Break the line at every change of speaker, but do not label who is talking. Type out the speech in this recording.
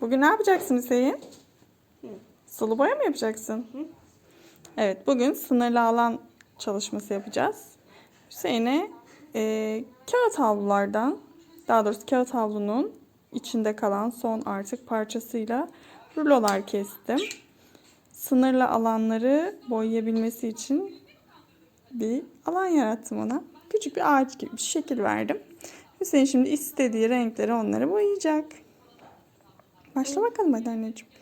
Bugün ne yapacaksın Hüseyin? Sulu boya mı yapacaksın? Evet, bugün sınırlı alan çalışması yapacağız. Hüseyin'e e, kağıt havlulardan, daha doğrusu kağıt havlunun içinde kalan son artık parçasıyla rulolar kestim. Sınırlı alanları boyayabilmesi için bir alan yarattım ona. Küçük bir ağaç gibi bir şekil verdim. Hüseyin şimdi istediği renkleri onları boyayacak. Başla bakalım hadi anneciğim.